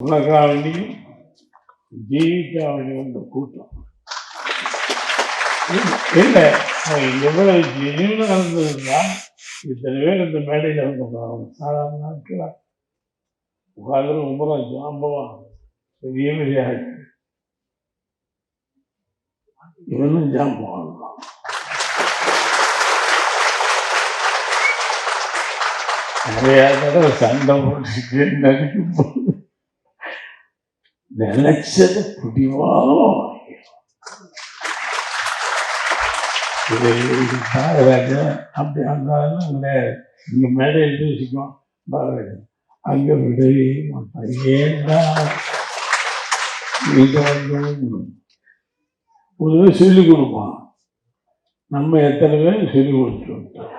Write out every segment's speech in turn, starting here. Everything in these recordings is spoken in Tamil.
உலகாவணியும் ஜீவிகாவணியும் இந்த கூட்டம். இல்லை எவ்வளவு ஜெனியூனாக இருந்ததுன்னா இத்தனை பேர் இந்த மேடையில் வந்து சாதாரண நாட்களா உட்காந்து ரொம்ப ஜாம்பவா பெரிய பெரிய ஆட்கள். இவனும் ஜாம்பவான் தான். நிறைய தடவை சண்டை போட்டு நடிக்கும் போது நினைச்சது பிடிவாலும் அப்படி அந்த கிடையாது இங்கே மேடையில் பேசிக்கும் பாராட்டு அங்கே மாட்டான் ஏன்டா இங்கே வந்து பொதுவாக சொல்லிக் கொடுப்பான் நம்ம எத்தனை பேர் சொல்லிக் கொடுத்துருக்கோம்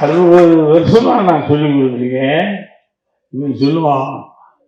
அறுபது வருஷமா நான் சொல்லிக் கொடுத்துருக்கேன் இவன் சொல்லுவான்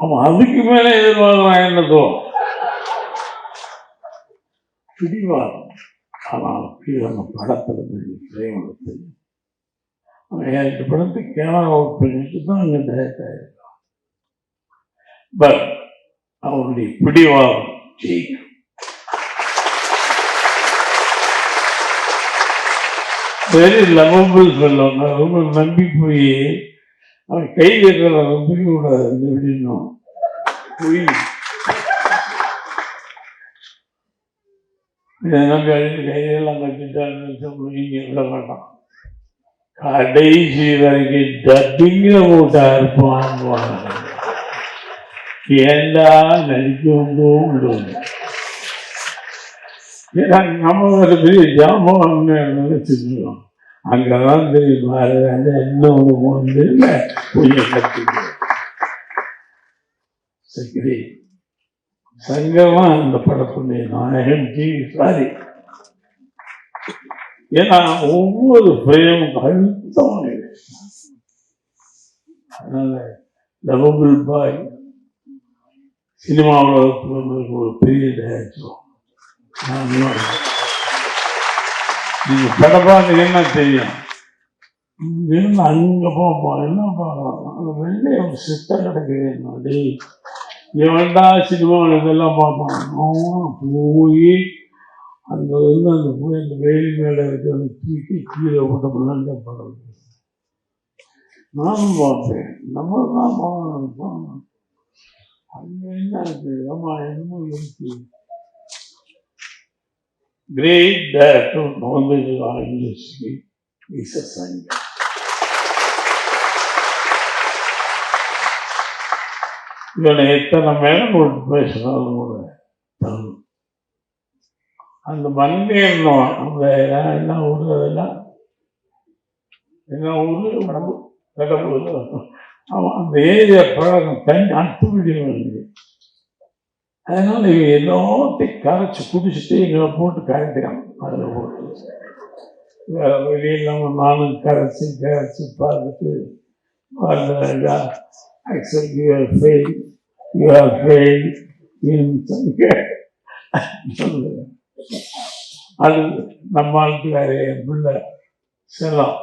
அவன் அதுக்கு மேலே எதிர்பார்க்கிறான் என்னதோ பிடிவாதம். ஆனால் நம்ம படத்தில் பிரேம் எடுத்தது இந்த படத்தை கேமரா ஒர்க் பண்ணிட்டு தான் அங்கே டேரக்ட் ஆயிருக்கான். பட் அவருடைய பிடிவாதம் ஜெயிக்கும். வெரி லவபிள் சொல்லுவாங்க ரொம்ப நம்பி போய் அவன் கை இருக்கிற நம்பிக்க கூடாது எப்படின்னும் போய் நம்பி அழிஞ்சு கையெல்லாம் கட்டிட்டான்னு சொல்லி விட மாட்டான். கடைசி வரைக்கும் டப்பிங்கில் போட்டா இருப்பான் ஏண்டா நடிக்கும் விடுவாங்க ஏன்னா நம்ம ஒரு பெரிய ஜாமான் நினைச்சுக்கிறோம் அங்கதான் தெரியும் பாரத அந்த என்ன ஒன்று இல்லை சரி. சங்கமா அந்த படத்துடைய நாயகன் ஜி சாரி. ஏன்னா ஒவ்வொரு பிரேமும் அழுத்தம் அதனால லவபிள் பாய் சினிமா உலகத்தில் ஒரு பெரிய டேரக்டர் நீங்க என்ன தெரியும் இங்கிருந்து அங்கே போப்போம் என்ன பார்க்கலாம் அந்த வெள்ளையம் சித்த கிடக்குது டேய் இவன்டா சினிமாவில் இதெல்லாம் பார்ப்பான். அவன் போய் அங்கே இருந்து அந்த போய் அந்த வெயில் மேலே இருக்கிறத தூக்கி கீழே போட்ட முன்னாடி படம் நானும் பார்ப்பேன். நம்ம தான் போகணும் அங்கே என்ன இருக்குது ஆமாம் என்னமோ இருக்குது great director Mohammed Industry is a Sangha. இவனை எத்தனை மேலும் போட்டு பேசினாலும் கூட தரும் அந்த மண்ணே இருந்தோம் அந்த என்ன ஊர் அதெல்லாம் என்ன ஊர்? கடம்பு கடம்பூர். அவன் அந்த ஏரியா தண்ணி அத்துவிடியும் இருக்கு அதனால இவங்க எல்லாத்தையும் கரைச்சி குடிச்சிட்டு எங்களை போட்டு கரைக்கிறான் அதில் போட்டு வேற நம்ம நானும் கரைச்சி கரைச்சி பார்த்துட்டு actual you are fail you are fail அது நம்ம ஆளுக்கு வேற என் பிள்ளை செல்லம்.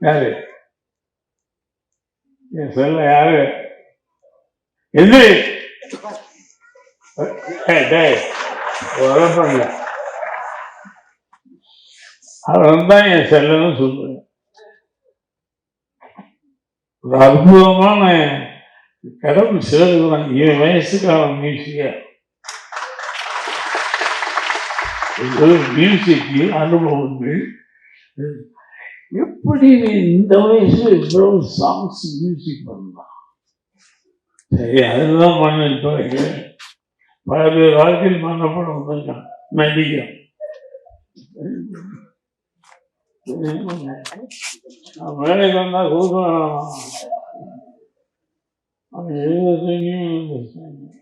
யாரு? என் செல்லம் யாரு? எது? ஏய், டேய், உழப்பம் இல்ல. அவன் தான் என் செல்லன்னு சொல்லுவேன் ஒரு அற்புதமான கடவுள் சிறகுதான் ஏழு வயசுக்கு அவன் மியூசிக்க மியூசிக்கு அனுபவங்கள். எப்படி நீ இந்த வயசுல இவ்வளவு சாங்ஸ் மியூசிக் பண்ணலாம்? சரி அதெல்லாம் பண்ணிட்டு பல வாழ்க்கையில் மரணப்படும் வந்திருக்கான். நான் வேலைக்கு வந்தா கொடுக்க வேணாம் எழுதுறதையும் எழுதுறதையும்.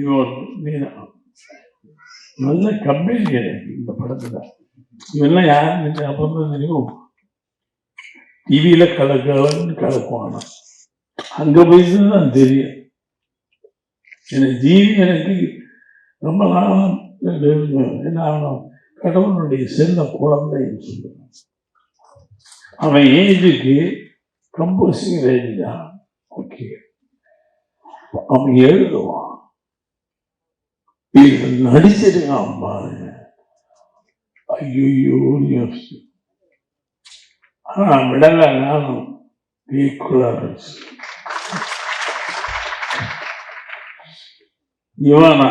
இவன் மீனா நல்ல கம்பெனி இந்த படத்துல. இவெல்லாம் யாருன்னு அப்புறம் தான் தெரியும் டிவியில கலக்கலன்னு கலக்குவாங்க அங்க போய் தான் தெரியும் எனக்கு ஜீவி எனக்கு ரொம்ப நாளாக என்ன ஆகணும் கடவுளுடைய செல்ல குழந்தைன்னு சொல்லுவேன் அவன் ஏஜுக்கு கம்போசிங் ரேஞ்சு தான் ஓகே அவன் எழுதுவான் இது நடிச்சிருக்கான் பாருங்க ஐயோ யோசிச்சு ஆனா விடல நானும் ஈக்குவலாக இவனா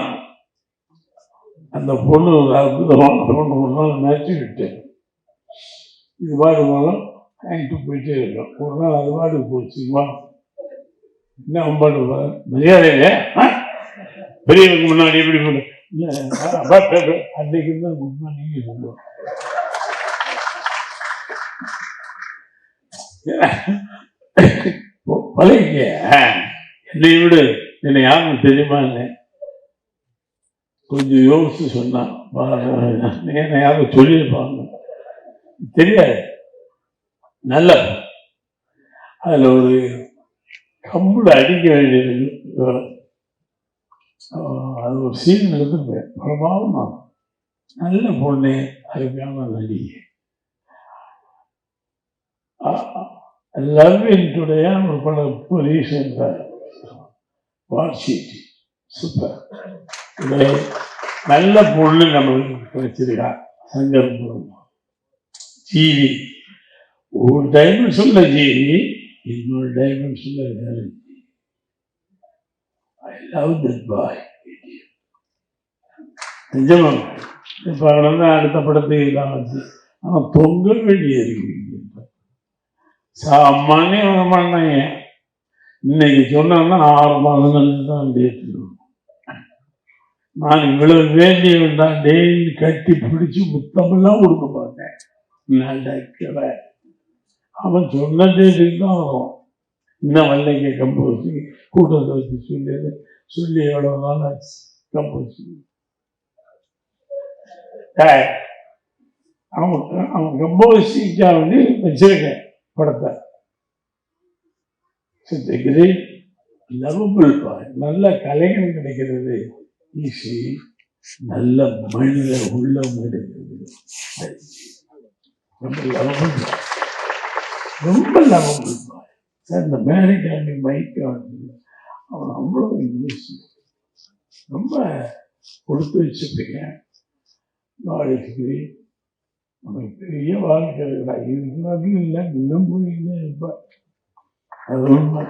அந்த பொண்ணு ஒரு அற்புதமான பொண்ணு ஒரு நாள் நினச்சி விட்டேன் இது பாடு மூலம் வாங்கிட்டு போயிட்டே இருக்கோம் ஒரு நாள் அது பாடு போச்சு இவன் என்ன அவன் பாடு பாரு. மரியாதை இல்லையா பெரியவங்க முன்னாடி எப்படி பண்ணு இல்ல, ஆ, தான் உண்மை மார்னிங் சொல்லுவோம். பழகிக்க. என்னை விடு என்னை யாரும் தெரியுமா என்ன கொஞ்சம் யோசிச்சு சொன்னான் என்னை யாரும் சொல்லியிருப்பாங்க. தெரியாது. நல்ல அதில் ஒரு கம்புல அடிக்க வேண்டியது அது ஒரு சீன் எடுத்துருப்பேன் பிரபாவமா நல்ல பொண்ணு அருமையான நடிகை. லவ் இன்டுடைய ஒரு படம் இப்போ ரீசெண்டாக வாட்சிட்டு சூப்பர் இதை நல்ல பொண்ணு நம்மளுக்கு கிடைச்சிருக்கா சங்கர்புரம் ஜீவி. ஒரு டைமென்ஷனில் ஜீவி இன்னொரு டைமென்ஷனில் வேற லவ் திஸ் பாய் நிஜமா இப்போ வந்து அடுத்த படத்தை தான் அவன் தொங்க வேண்டிய இருக்கு சாமானிய பண்ணாங்க இன்னைக்கு சொன்னா ஆறு மாதங்கள் தான் டேட் நான் இவ்வளவு வேண்டியவன் தான் டெய்லி கட்டி பிடிச்சி முத்தமெல்லாம் கொடுக்க மாட்டேன் நடக்கல அவன் சொன்ன டேட்டுக்கு தான் வரும் இன்னும் வல்லைங்க கம்போசிங் கூட்டத்தை வச்சு சொல்லி சொல்லி எவ்வளோ நாள் அவன் அவன் கம்போசிங்காக வந்து வச்சிருக்கேன் படத்தை. சித்தகிரி லவபிள் நல்ல கலைஞன் கிடைக்கிறது. ஈஸி நல்ல மனித உள்ளம் கிடைக்கிறது. ரொம்ப லவபிள் ரொம்ப லவபிள் பாய் சார் இந்த மேரிக்காண்டி மைக்கை வந்து அவன் அவ்வளோ இங்கிலீஷ் ரொம்ப கொடுத்து வச்சுருப்பீங்க நாளைக்கு அவனுக்கு பெரிய வாழ்க்கை இருக்குடா இல்லை இன்னும் போயிட்டே இருப்பேன் அது உண்மை.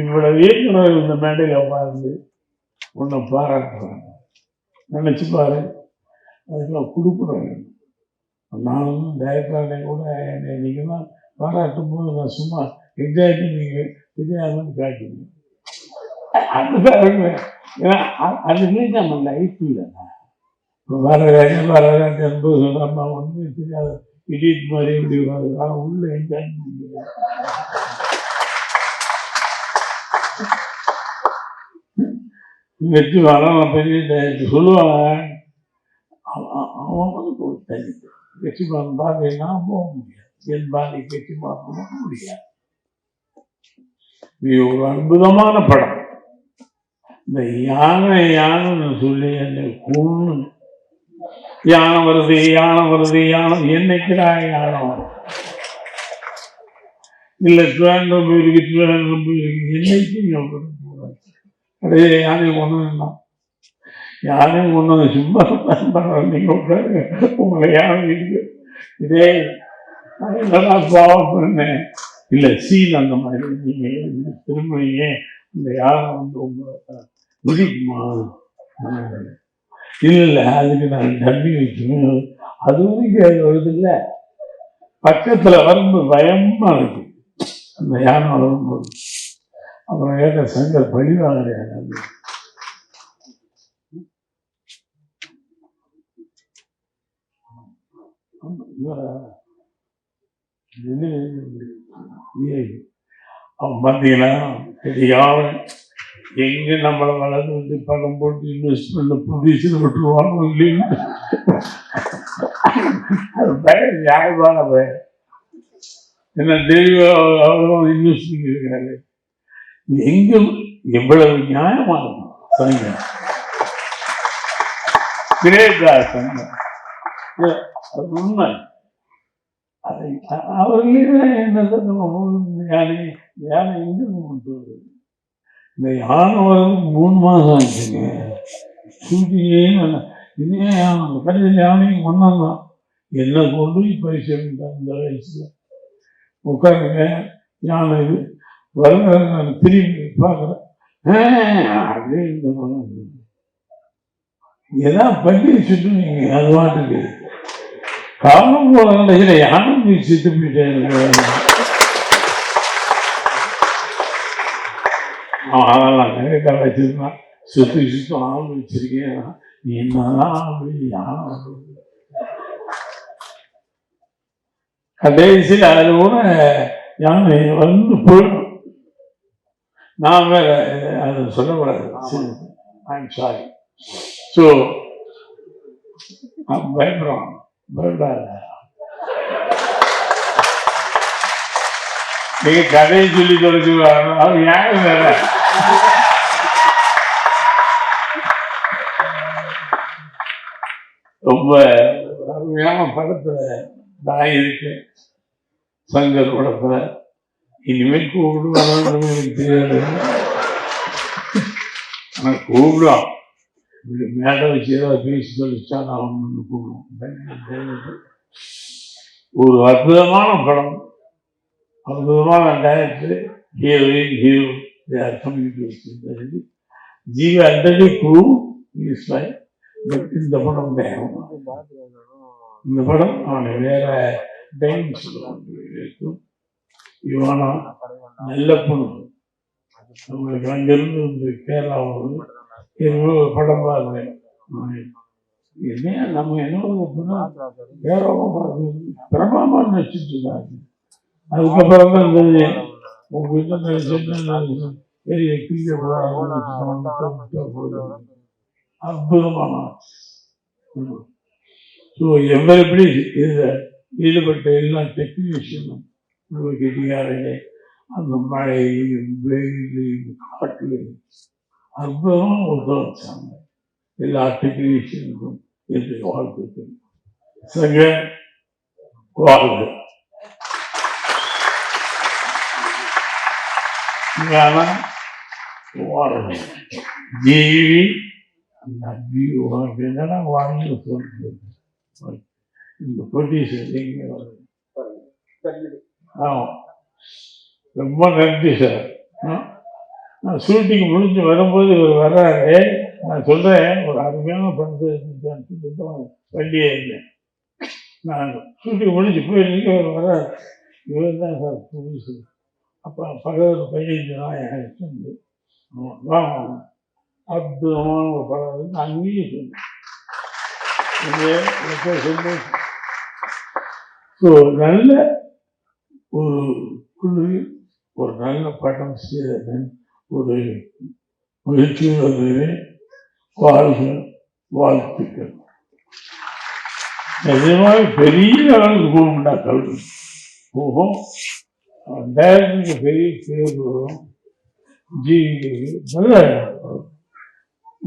இவ்வளவு இயக்குனர் இந்த மேடையில் உட்கார்ந்து உன்னை பாராட்டுறாங்க. நினச்சி பாரு. அதுக்கெல்லாம் கொடுக்குறாங்க நானும் டைரக்டரானே கூட என்னை நீங்கள் தான் பாராட்டும் போது நான் சும்மா எக்ஸாக்ட்லி நீங்கள் தெரியாமல் காட்டுவேன் அதுதான் ஏன்னா அ- அதுவே நம்ம லைஃப் இல்லைண்ணா வரராஜன் வரராஜன் என்பது நம்ம ஒன்றுமே தெரியாது மாதிரி இப்படி உள்ள என்ஜாய் பண்ணிக்கிறேன் வெற்றி வரான் பெரிய சொல்லுவாங்க அவன் வந்து ஒரு தனி போக முடியாது என் பாதை வெற்றிமாறன் முடியாது இது ஒரு அற்புதமான படம் இந்த யானை யானைன்னு சொல்லி என்னை கொண்டு யானை வருது யானை வருது யானை. என்னைக்குடா யானை வரும்? இல்லை திருவாண்டம் போயிருக்கு திருவாண்டம் போயிருக்கு. என்னைக்கு இங்கே அதே யானை கொண்டு வந்தான் யானை ஒன்று சும்மா நீங்கள் நீங்க உங்களை யானை இருக்கு. இதே நான் என்னடா பாவம் பண்ணேன்? இல்லை சீன் அந்த மாதிரி. நீங்கள் திரும்பிங்க அந்த யானை வந்து உங்களை இல்லை இல்லை அதுக்கு நான் நம்பி வைக்கணும் அதுவும் வரைக்கும் வருது இல்லை. பக்கத்தில் வரும்போது பயமா இருக்கு. அந்த யானை வரும்போது. அப்புறம் ஏக சங்கர் பழிவாங்க இவரா? அவன் பார்த்தீங்கன்னா தெரியாம எங்க நம்மளை வளர்ந்து வந்து பணம் போட்டு இன்வெஸ்ட்மெண்ட் ப்ரொடியூசர் விட்டுருவாங்க இல்லைன்னு அது நியாயமான பயம். என்ன தெய்வ அவரும் இன்வெஸ்ட் பண்ணியிருக்காரு. எங்கும் எவ்வளவு நியாயமாக இருக்கும் சொல்லுங்க. கிரேட்டா சொன்ன உண்மை. அதை அவர்களே என்ன நம்ம யானை யானை எங்கிருந்து கொண்டு வருது? இந்த யானை வரதுக்கு மூணு மாதம் ஆச்சுங்க. ஷூட்டிங்கே இதே யானை கடைசியில் யானையும் கொண்டாந்தான் தான். என்ன கொண்டு போய் பரிசு இந்த வயசில். உட்காருங்க. யானை இது. வருங்க நான் திரும்பி பார்க்குறேன். அப்படியே இந்த படம் ஏதாவது பண்ணி நீங்கள் அது வாட்டுக்கு காலம் போல கடைசியில் யானை போய் சுட்டு போயிட்டேன் அவன் அதெல்லாம் கடை வச்சிருந்தான் சுற்றி சுத்தம் ஆள் வச்சிருக்கேன் நீ என்னதான் அப்படி யானை கடைசியில் அது கூட யானை வந்து போயிடும். நான் வேற அது சொல்லக்கூடாது. ஐம் சாரி ஸோ பயப்படுறோம் பயப்படாத. நீங்க கதையை சொல்லி தொலைச்சு அவன் யாரும் வேற. ரொம்ப அருமையான படத்துல நான் இருக்கேன். சங்கர் படத்துல. இனிமேல் கூப்பிடுவாங்க எனக்கு தெரியாது. ஆனால் கூப்பிடுவான் இப்படி மேடை வச்சு ஏதாவது பேசி சொல்லிச்சா நான் ஒன்று கூப்பிடுவோம். ஒரு அற்புதமான படம். அற்புதமான டேரக்டர் ஹீரோயின் ஹீரோ. யார் கம்யூனிகேஷன் ஜீவ அண்டடி குழு இஸ் லைக் இந்த படம் வேணும் இந்த படம் அவனை வேற டைம்ஸ் இருக்கும் இவனா நல்ல பொண்ணு. நம்மளுக்கு அங்கிருந்து இந்த கேரளா என்ன நம்ம என்ன வேறவங்க பார்த்து. பிரபலமா இருக்காங்க. அதுக்கப்புறம் தான் உங்க வீட்டில் பெரிய கிரிக்கெட் அற்புதமான ஸோ எவ்வளவு இதில் ஈடுபட்ட எல்லா டெக்னீஷியனும் கெட்டியாரே அந்த மழையிலையும் வெயிலையும் காட்டிலையும் அற்புதமாக உதவிச்சாங்க எல்லா டெக்னீஷியனுக்கும் என்று வாழ்த்துக்கள் சங்க வாழ்க ஆனால் ஜீவி நம்பி உனக்கு என்னடா வாங்கி சொல்றது இந்த பொட்டிஷன் எங்கே ஆமாம் ரொம்ப நன்றி சார் நான் ஷூட்டிங் முடிஞ்சு வரும்போது இவர் வர்றாரு நான் சொல்கிறேன் ஒரு அருமையான படத்தை எடுத்துட்டு வண்டியே இருந்தேன் நான் ஷூட்டிங் முடிஞ்சு போயிருந்தேன் இவர் வர்றாரு இவர் தான் சார் புதுசு அப்புறம் சகோதர பையன் நான் எனக்கு வாங்க அற்புதமான ஒரு படம் இருக்கு அங்கேயும் சொன்னேன். இங்கே எப்போ சந்தோஷம் ஸோ நல்ல ஒரு குழு ஒரு நல்ல படம் செய்ததன் ஒரு மகிழ்ச்சியுடன் வாழ்க வாழ்த்துக்கள். நிஜமாக பெரிய அளவுக்கு போகணும்டா கல்வி. போகும். டைரக்டருக்கு பெரிய பேர் வரும் நல்ல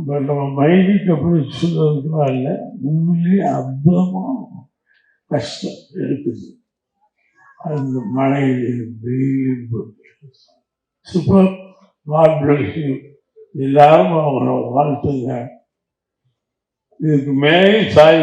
பட் நம்ம மைண்டுக்கு அப்படி சொல்றதுக்குலாம் இல்லை. உண்மையிலேயே அற்புதமாக கஷ்டம் இருக்குது. அந்த மழையில் வெயில் சூப்பர். காட் எல்லாரும் அவங்கள வாழ்த்துங்க. இதுக்கு மேலே சாய்